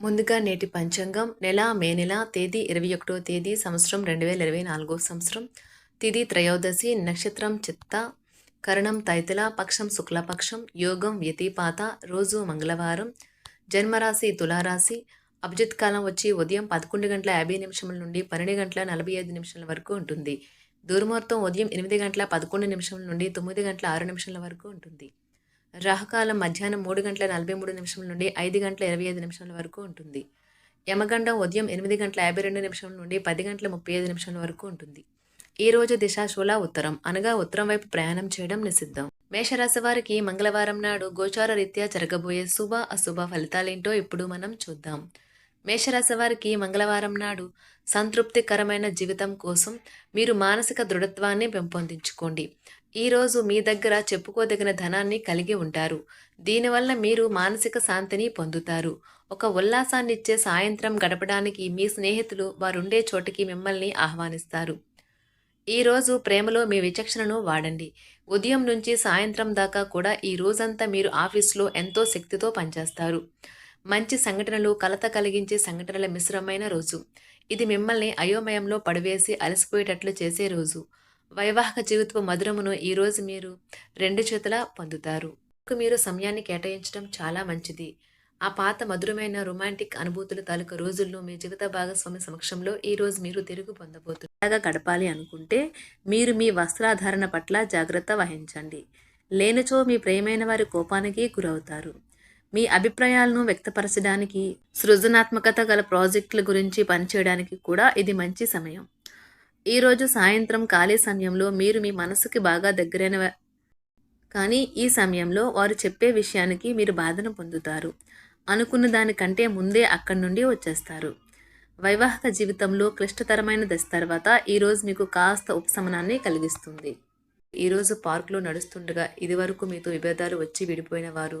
ముందుగా నేటి పంచాంగం నెల మే నెల తేదీ ఇరవై ఒకటో తేదీ సంవత్సరం రెండు వేల ఇరవై నాలుగో సంవత్సరం. తిది త్రయోదశి నక్షత్రం చిత్త కరణం తైతల పక్షం శుక్లపక్షం యోగం వ్యతిపాత రోజు మంగళవారం. జన్మరాశి తులారాశి అభిజిత్ కాలం వచ్చి ఉదయం పదకొండు గంటల యాభై నిమిషముల నుండి పన్నెండు గంటల నలభై ఐదు నిమిషాల వరకు ఉంటుంది. దుర్ముహూర్తం ఉదయం ఎనిమిది గంటల పదకొండు నిమిషం నుండి తొమ్మిది గంటల ఆరు నిమిషాల వరకు ఉంటుంది. రాహకాలం మధ్యాహ్నం మూడు గంటల నలభై మూడు నిమిషం నుండి ఐదు గంటల ఇరవై ఐదు నిమిషాల వరకు ఉంటుంది. యమగండం ఉదయం ఎనిమిది గంటల యాభై రెండు నిమిషం నుండి పది గంటల ముప్పై ఐదు నిమిషాల వరకు ఉంటుంది. ఈ రోజు దిశాశూల ఉత్తరం. అనగా ఉత్తరం వైపు ప్రయాణం చేయడం నిషిద్ధం. మేషరాశి వారికి మంగళవారం నాడు గోచార రీత్యా జరగబోయే శుభ అశుభ ఫలితాలేంటో ఇప్పుడు మనం చూద్దాం. మేషరాశి వారికి మంగళవారం నాడు సంతృప్తికరమైన జీవితం కోసం మీరు మానసిక దృఢత్వాన్ని పెంపొందించుకోండి. ఈరోజు మీ దగ్గర చెప్పుకోదగిన ధనాన్ని కలిగి ఉంటారు. దీనివల్ల మీరు మానసిక శాంతిని పొందుతారు. ఒక ఉల్లాసాన్నిచ్చే సాయంత్రం గడపడానికి మీ స్నేహితులు వారుండే చోటికి మిమ్మల్ని ఆహ్వానిస్తారు. ఈరోజు ప్రేమలో మీ విచక్షణను వాడండి. ఉదయం నుంచి సాయంత్రం దాకా కూడా ఈ రోజంతా మీరు ఆఫీస్లో ఎంతో శక్తితో పనిచేస్తారు. మంచి సంఘటనలు కలత కలిగించే సంఘటనల మిశ్రమైన రోజు. ఇది మిమ్మల్ని అయోమయంలో పడివేసి అలసిపోయేటట్లు చేసే రోజు. వైవాహిక జీవితపు మధురమును ఈరోజు మీరు రెండు చేతులా పొందుతారు. మీరు సమయాన్ని కేటాయించడం చాలా మంచిది. ఆ పాత మధురమైన రొమాంటిక్ అనుభూతుల తాలూకు రోజుల్లో మీ జీవిత భాగస్వామి సమక్షంలో ఈ రోజు మీరు తిరుగు పొందబోతున్నారు గడపాలి అనుకుంటే మీరు మీ వస్త్రాధారణ పట్ల జాగ్రత్త వహించండి. లేనిచో మీ ప్రేమైన వారి కోపానికి గురవుతారు. మీ అభిప్రాయాలను వ్యక్తపరచడానికి సృజనాత్మకత గల ప్రాజెక్టుల గురించి పనిచేయడానికి కూడా ఇది మంచి సమయం. ఈరోజు సాయంత్రం ఖాళీ సమయంలో మీరు మీ మనసుకి బాగా దగ్గరైన కానీ ఈ సమయంలో వారు చెప్పే విషయానికి మీరు బాధను పొందుతారు. అనుకున్న దానికంటే ముందే అక్కడి నుండి వచ్చేస్తారు. వైవాహిక జీవితంలో క్లిష్టతరమైన దశ తర్వాత ఈరోజు మీకు కాస్త ఉపశమనాన్ని కలిగిస్తుంది. ఈరోజు పార్కులో నడుస్తుండగా ఇదివరకు మీతో విభేదాలు వచ్చి విడిపోయిన వారు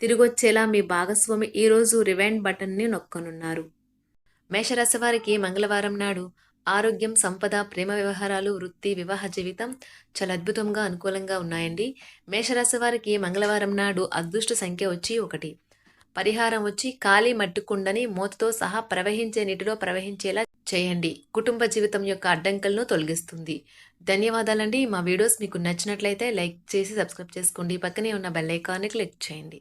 తిరిగొచ్చేలా మీ భాగస్వామి ఈరోజు రివైండ్ బటన్ని నొక్కనున్నారు. మేషరాశి వారికి మంగళవారం నాడు ఆరోగ్యం సంపద ప్రేమ వ్యవహారాలు వృత్తి వివాహ జీవితం చాలా అద్భుతంగా అనుకూలంగా ఉన్నాయండి. మేషరాశి వారికి మంగళవారం నాడు అదృష్ట సంఖ్య వచ్చి ఒకటి. పరిహారం వచ్చి ఖాళీ మట్టుకుండని మూతతో సహా ప్రవహించే నీటిలో ప్రవహించేలా చేయండి. కుటుంబ జీవితం యొక్క అడ్డంకులను తొలగిస్తుంది. ధన్యవాదాలండి. మా వీడియోస్ మీకు నచ్చినట్లయితే లైక్ చేసి సబ్స్క్రైబ్ చేసుకోండి. పక్కనే ఉన్న బెల్ ఐకాన్ని క్లిక్ చేయండి.